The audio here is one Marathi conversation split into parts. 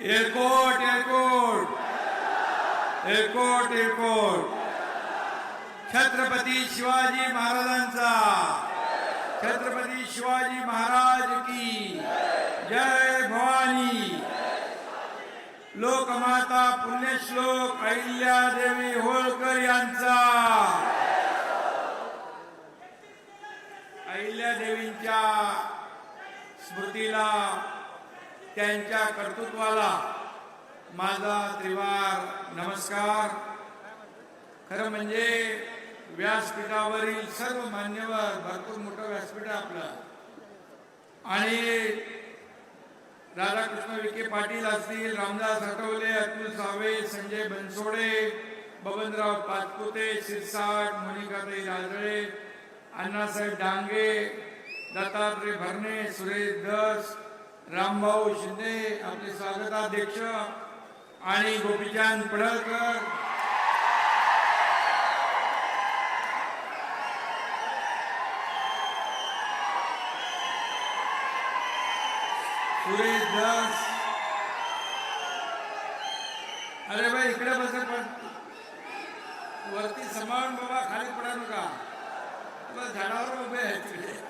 एकोट एकोट एकोट एकोट छत्रपती शिवाजी महाराजांचा. छत्रपती शिवाजी महाराज की जय भवानी. लोकमाता पुण्यश्लोक अहिल्यादेवी होळकर यांचा. अहिल्यादेवींच्या स्मृतीला त्यांच्या कर्तृत्वाला माझा त्रिवार नमस्कार. खरं म्हणजे व्यासपीठावरील सर्व मान्यवर भरपूर मोठं व्यासपीठ आहे आपलं. आणि राधाकृष्ण विखे पाटील असतील रामदास आठवले अतुल सावे संजय बनसोडे बबनराव पाचपुते शिरसाट मोनिकाताई राजळे अण्णासाहेब डांगे दत्तात्रय भरणे सुरेश दस रामभाऊ शिंदे आपले स्वागताध्यक्ष आणि गोपीचंद पडळकर. सुरेश दास. अरे भाई इकडे बस पण. वरती समान बाबा खाली पडा नका. झाडावर उभे आहे तिकडे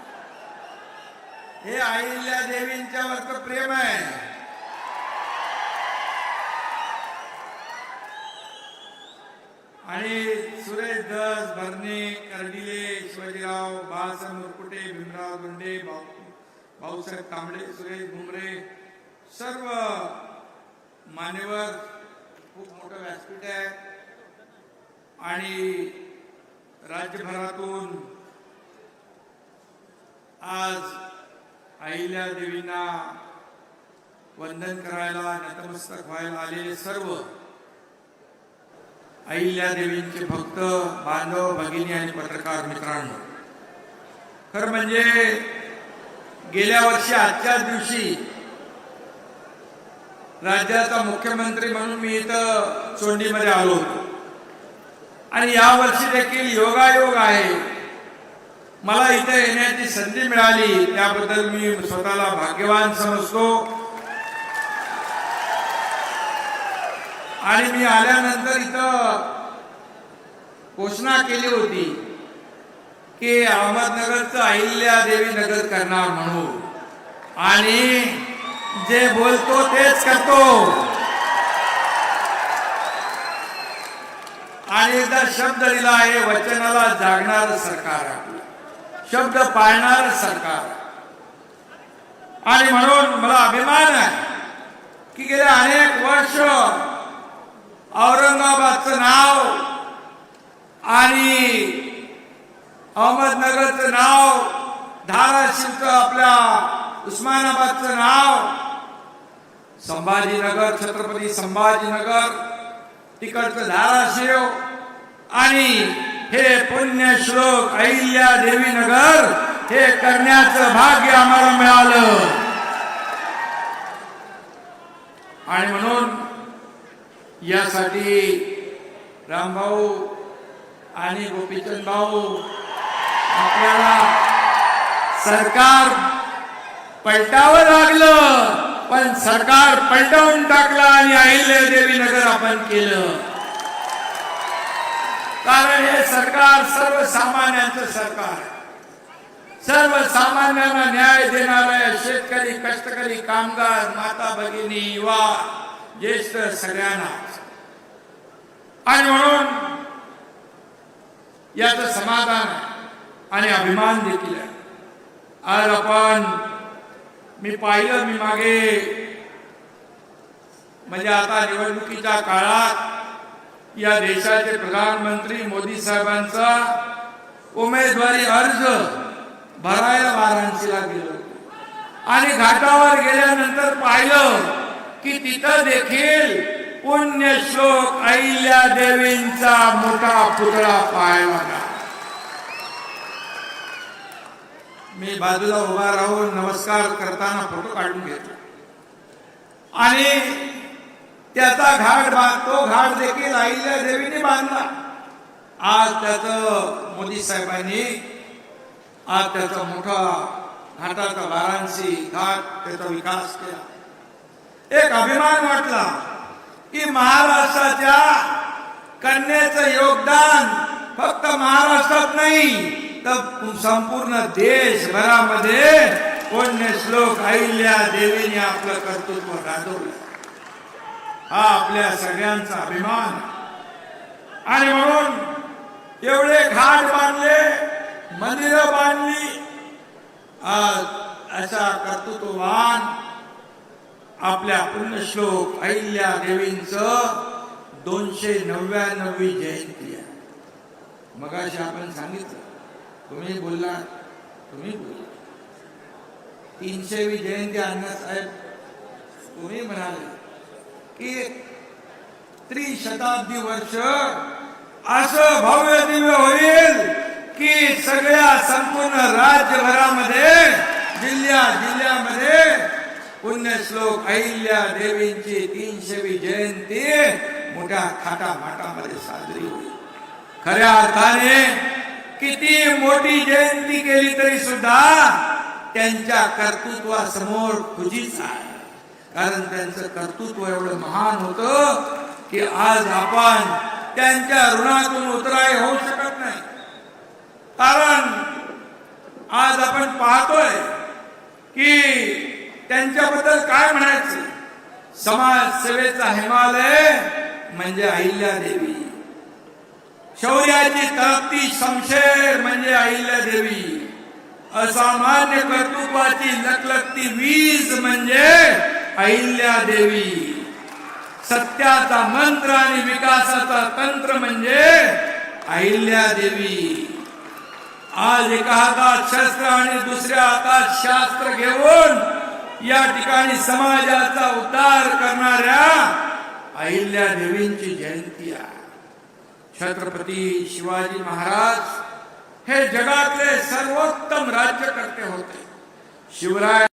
हे अहिल्या देवींच्या वरच प्रेम आहे. आणि सुरेश दस भरणे कर्डिले शिवाजीराव बाळासाहेब मुरकुटे भीमराव गोंडे भाऊ भाऊसाहेब तांबडे सुरेश भुमरे सर्व मान्यवर खूप मोठं व्यासपीठ आहे. आणि राज्यभरातून आज अहिल्या देवींना वंदन करायला नतमस्तक व्हायला आलेले सर्व अहिल्या देवींचे भक्त बांधव भगिनी आणि पत्रकार मित्रांनो. खरं म्हणजे गेल्या वर्षी आजच्याच दिवशी राज्याचा मुख्यमंत्री म्हणून मी इथं चोंडीमध्ये आलो होतो. आणि या वर्षी देखील योगायोग आहे. मला इथे येण्याची संधी मिळाली त्याबद्दल मी स्वतःला भाग्यवान समजतो. आणि मी आल्यानंतर इथं घोषणा केली होती की अहमदनगरचं अहिल्या देवी नगर करणार म्हणून. आणि जे बोलतो तेच करतो. आणि एकदा शब्द दिला आहे वचनाला जागणार सरकार आपलं. शब्द पाळणार सरकार. आणि म्हणून मला अभिमान आहे की गेल्या अनेक वर्ष औरंगाबादचं नाव आणि अहमदनगरचं नाव धाराशिवचं आपल्या उस्मानाबादचं नाव संभाजीनगर छत्रपती संभाजीनगर तिकडचं धाराशिव आणि हे पुण्यश्लोक अहिल्या देवी नगर हे करण्याचं भाग्य आम्हाला मिळालं. आणि म्हणून यासाठी रामभाऊ आणि गोपीचंद भाऊ आपल्याला सरकार पलटावं लागलं पण सरकार पलटवून टाकलं आणि अहिल्या देवी नगर आपण केलं. कारण हे सरकार सर्वसामान्यांचं सरकार सर्वसामान्यांना न्याय देणार शेतकरी कष्टकरी कामगार माता भगिनी युवा ज्येष्ठ सगळ्यांना. आणि म्हणून याच समाधान आणि अभिमान देखील आहे. आज आपण मी पाहिलं मी मागे म्हणजे आता निवडणुकीच्या काळात या देशाचे प्रधानमंत्री मोदी साहेबांचा उमेदवारी अर्ज भरायला वाराणसीला गेलो. आणि घाटावर गेल्यानंतर पाहिलं की तिथं देखील पुण्य श्लोक अहिल्या देवींचा मोठा पुतळा पाहायला मी बाजूला उभा राहून नमस्कार करताना फोटो काढून घेतो. आणि त्याचा घाट बांध तो घाट देखील अहिल्या देवीने बांधला. आज त्याचं मोदी साहेबांनी आज त्याचा मोठा घाटाचा वाराणसी घाट त्याचा विकास केला. एक अभिमान वाटला की महाराष्ट्राच्या कन्याचं योगदान फक्त महाराष्ट्रात नाही तर संपूर्ण देशभरामध्ये पुण्य श्लोक अहिल्या देवीने आपलं कर्तृत्व गाजवलं. हा आपल्या सगळ्यांचा अभिमान. आणि म्हणून एवढे घाट बांधले मंदिर बांधली आज अशा कर्तृत्ववान आपल्या पुण्यश्लोक अहिल्या देवींच दोनशे नव्याण्णवी जयंती आहे. मगाशी आपण सांगितलं तुम्ही बोलला तुम्ही बोलला. तीनशेवी जयंती अण्णासाहेब तुम्ही म्हणाले की त्रिशताब्दी वर्ष असं भव्य दिव्य होईल की सगळ्या संपूर्ण राज्यभरामध्ये जिल्ह्या जिल्ह्यामध्ये पुण्यश्लोक अहिल्या देवींची तीनशेवी जयंती मोठ्या थाटामाटामध्ये साजरी होईल. खऱ्या अर्थाने किती मोठी जयंती केली तरी सुद्धा त्यांच्या कर्तृत्वासमोर खुजीच आहे. कारण त्यांचं कर्तृत्व एवढं महान होतं की आज आपण त्यांच्या ऋणातून उतराय होऊ शकत नाही. कारण आज आपण पाहतोय की त्यांच्याबद्दल काय म्हणायचं? समाज सेवेचा हिमालय म्हणजे अहिल्या देवी. शौर्याची तळपती शमशेर म्हणजे अहिल्या देवी. असामान्य कर्तृत्वाची लकलकती वीज म्हणजे अहिल्या देवी. सत्याचा मंत्र आणि विकासाचा तंत्र म्हणजे अहिल्या देवी. आज एका हातात शस्त्र आणि दुसऱ्या हातात शास्त्र घेऊन या ठिकाणी समाजाचा उद्धार करणाऱ्या अहिल्या देवींची जयंती आहे. छत्रपती शिवाजी महाराज हे जगातले सर्वोत्तम राज्यकर्ते होते. शिवराय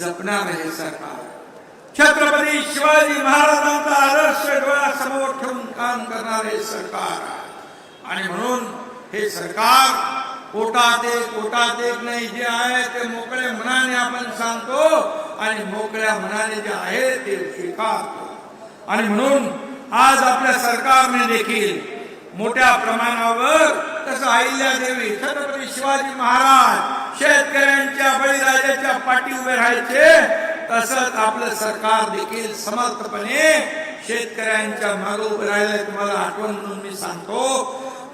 जपणार हे सरकार. छत्रपती शिवाजी महाराजांचा आदर्श डोळ्यासमोर ठेवून काम करणारे सरकार आणि म्हणून हे सरकार कोटात एक कोटात एक नाही जे आहे ते मोकळ्या मनाने आपण सांगतो आणि मोकळ्या मनाने जे आहे ते स्वीकारतो. आणि म्हणून आज आपल्या सरकारने देखील मोठ्या प्रमाणावर तसं अहिल्या देवी छत्रपती शिवाजी महाराज शेतकऱ्यांच्या बळीराजाच्या पाठी उभे राहायचे तसंच आपलं सरकार देखील समर्थपणे शेतकऱ्यांच्या मागे उभे राहिले तुम्हाला आठवण म्हणून मी सांगतो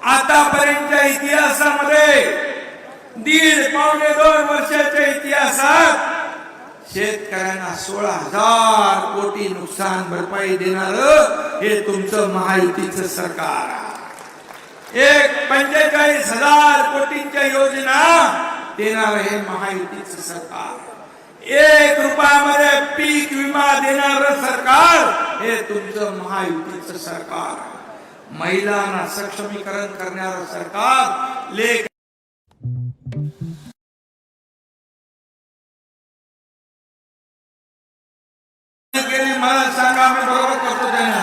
आतापर्यंतच्या इतिहासामध्ये दीड पावणे दोन वर्षाच्या इतिहासात शेतकऱ्यांना सोळा हजार कोटी नुकसान भरपाई देणार हे तुमचं महायुतीचं सरकार आहे. एक पंचेचाळीस हजार कोटींच्या योजना देणार हे महायुतीचं सरकार. एक रुपयामध्ये पीक विमा देणार सरकार. हे तुमचं महायुतीचं सरकार. महिलांना सक्षमीकरण करणार सरकार. लेख मला सांगा मी बरोबर करतो त्यांना.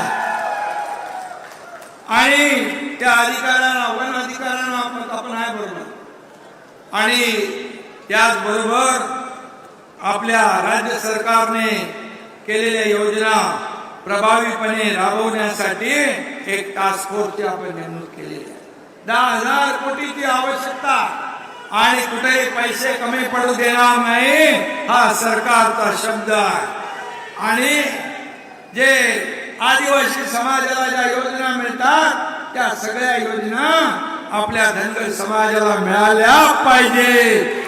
आणि त्या अधिकाऱ्यांना आपण आपण आहे बरोबर आणि त्याचबरोबर आपल्या राज्य सरकारने केलेल्या योजना प्रभावीपणे राबवण्यासाठी एक टास्क फोर्सची आपण नेमणूक केलेली आहे. दहा हजार कोटीची आवश्यकता आणि कुठेही पैसे कमी पडू देणार नाही हा सरकारचा शब्द आहे. आणि जे आदिवासी समाजाला ज्या योजना मिळतात त्या सगळ्या योजना आपल्या धनगर समाजाला मिळाल्या पाहिजे.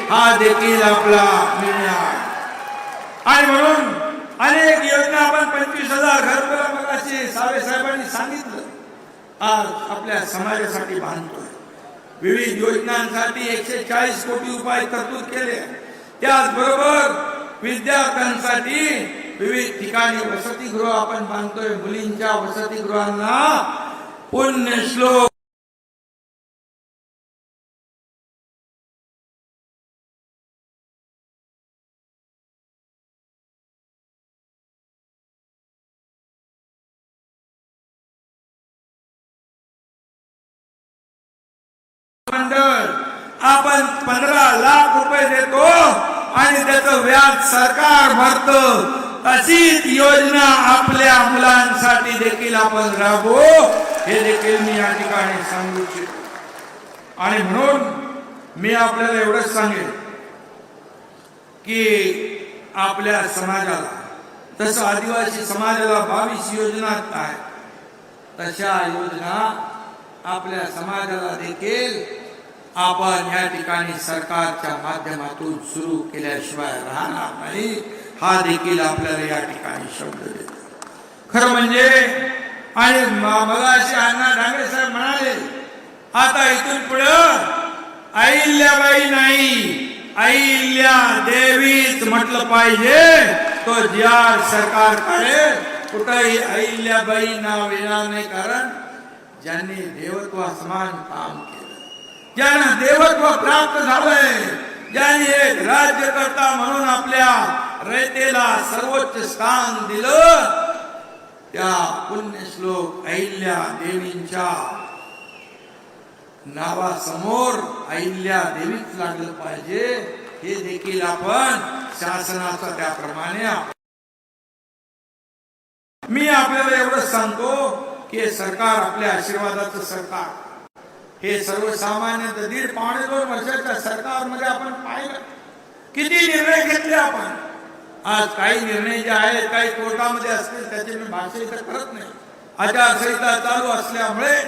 हा देखील आपला निर्णय आणि म्हणून अनेक योजना आपण पंचवीस हजार घरकुला सावे साहेबांनी सांगितलं. आज आपल्या समाजासाठी बांधतोय विविध योजनांसाठी एकशे चाळीस कोटी रुपये तरतूद केले. त्याचबरोबर विद्यार्थ्यांसाठी विविध ठिकाणी वसतिगृह आपण बांधतोय. मुलींच्या वसतिगृहांना पुण्यश्लोक मंडळ आपण पंधरा लाख रुपये देतो आणि त्याचं व्याज सरकार भरत. तशीच योजना आपल्या मुलांसाठी देखील आपण राबवू. हे देखील मी या ठिकाणी सांगू इच्छितो. आणि म्हणून मी आपल्याला एवढंच सांगेन की आपल्या समाजाला तसं आदिवासी समाजाला बावीस योजना आहेत तशा योजना आपल्या समाजाला देखील आपण या ठिकाणी सरकारच्या माध्यमातून सुरू केल्याशिवाय राहणार नाही. हा देखील आपल्याला या ठिकाणी शब्द देतो. खरं म्हणजे आणि मला असे अण्णा डांगे साहेब म्हणाले आता इथून पुढं अहिल्याबाई नाही अहिल्या देवीच म्हटलं पाहिजे. तो ज्या सरकारकडे कुठंही अहिल्याबाई नाव येणार नाही कारण ज्यांनी देवत्व समान काम केलं. ज्यांना देवत्व प्राप्त झालंय ज्यांनी एक राज्यकर्ता म्हणून आपल्या रयतेला सर्वोच्च स्थान दिलं त्या पुण्यश्लोक अहिल्या देवींच्या नावासमोर अहिल्या देवीच लागलं पाहिजे हे देखील आपण शासनाचा त्याप्रमाणे मी आपल्याला एवढं सांगतो की हे सरकार आपल्या आशीर्वादाचं सरकार. हे सर्वसामान्य दीड पावणे दोन वर्षाच्या सरकारमध्ये आपण पाहिलं. किती निर्णय घेतले आपण? आज काही निर्णय जे आहेत काही कोर्टामध्ये असतील त्याची मी भाषा इथं करत नाही. आचारसंहिता चालू असल्यामुळे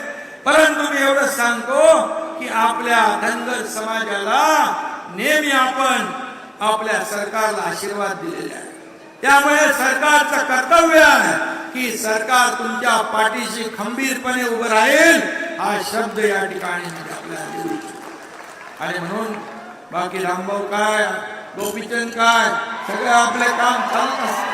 परंतु मी एवढंच सांगतो की आपल्या धनगर समाजाला नेहमी आपण आपल्या सरकारला आशीर्वाद दिलेला आहे त्यामुळे सरकारचं कर्तव्य आहे की सरकार तुमच्या पाठीशी खंबीरपणे उभं राहील हा शब्द या ठिकाणी आपल्याला आणि म्हणून बाकी रामभाऊ काय गोपीचंद काय सगळं आपले काम चालत असत.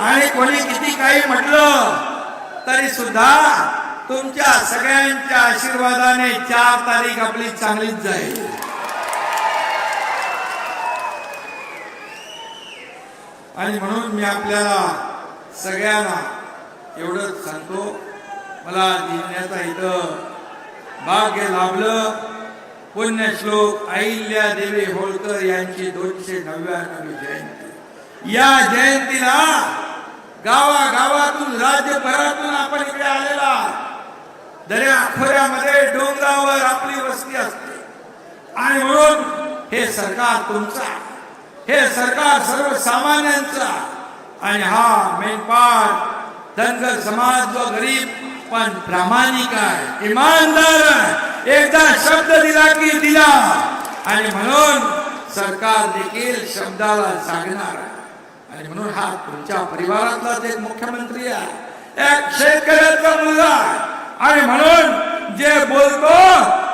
आणि कोणी किती काही म्हटलं तरी सुद्धा तुमच्या सगळ्यांच्या आशीर्वादाने चार तारीख आपली चांगलीच जाईल. आणि म्हणून मी आपल्याला सगळ्यांना एवढंच सांगतो मला जिल्ह्याचा इथं भाग्य लाभलं. पुण्यश्लोक अहिल्या देवी होळकर यांची दोनशे नव्याण्णवी जयंती. या जयंतीला गावागावातून राज्यभरातून आपण इकडे आलेला दर्या खोऱ्यामध्ये डोंगरावर आपली वस्ती असते. आणि म्हणून हे सरकार तुमचा हे सरकार सर्वसामान्यांचा आणि हा मेनपाट धनगर समाज जो गरीब पण प्रामाणिक आहे. इमानदार आहे. एकदा शब्द दिला की दिला. आणि म्हणून सरकार देखील शब्दाला सांगणार आहे. आणि म्हणून हा तुमच्या परिवारातलाच एक मुख्यमंत्री आहे. एक शेतकऱ्याचा मुलगा आहे. आणि म्हणून जे बोलतो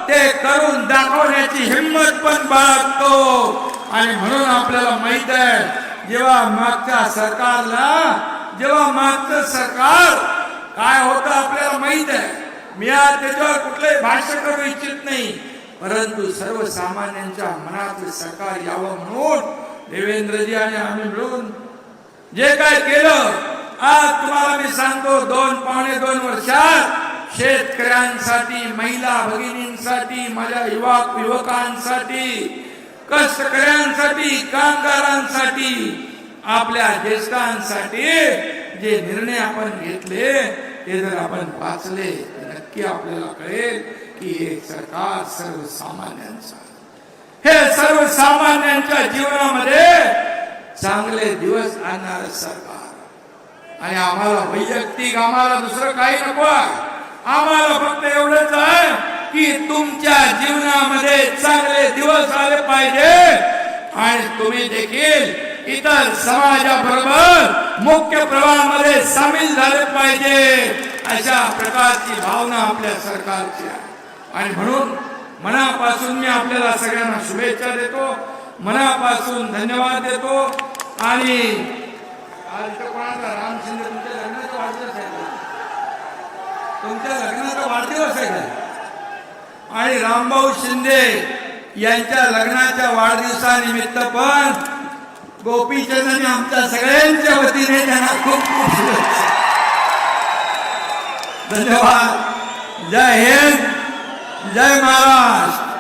ते करून दाखवण्याची हिंमत पण बाळगतो. आणि म्हणून आपल्याला माहीत आहे जेव्हा मागच्या सरकारला जेव्हा मागचं सरकार काय होतं आपल्याला माहीत आहे. मी आज त्याच्यावर कुठलंही भाष्य करू इच्छित नाही. परंतु सर्वसामान्यांच्या मनात सरकार यावं म्हणून देवेंद्रजी आणि आम्ही मिळून जे काय केलं आज तुम्हाला मी सांगतो दोन पावणे दोन वर्षात शेतकऱ्यांसाठी महिला भगिनींसाठी माझ्या युवा युवकांसाठी कष्टकऱ्यांसाठी कामगारांसाठी आपल्या ज्येष्ठांसाठी जे निर्णय आपण घेतले ते जर आपण वाचले नक्की आपल्याला कळेल की हे सरकार सर्वसामान्यांचं हे सर्वसामान्यांच्या जीवनामध्ये चांगले दिवस आणणार सरकार आणि आम्हाला वैयक्तिक आम्हाला दुसरं काही नको आहे. आम्हाला फक्त एवढंच आहे की तुमच्या जीवनामध्ये चांगले दिवस आले पाहिजे. आणि तुम्ही देखील इतर समाजाबरोबर मुख्य प्रवाहामध्ये सामील झाले पाहिजे. अशा प्रकारची भावना आपल्या सरकारची आहे. आणि म्हणून मनापासून मी आपल्याला सगळ्यांना शुभेच्छा देतो. मनापासून धन्यवाद देतो. आणि कोणाचा राम शिंदे तुमच्या लग्नाचा वाढदिवस आहे. तुमच्या लग्नाचा वाढदिवस आहे का आणि रामभाऊ शिंदे यांच्या लग्नाच्या वाढदिवसानिमित्त पण गोपीचंद आमच्या सगळ्यांच्या वतीने त्यांना खूप खूप शुभेच्छा. धन्यवाद. जय हिंद. जय महाराष्ट्र.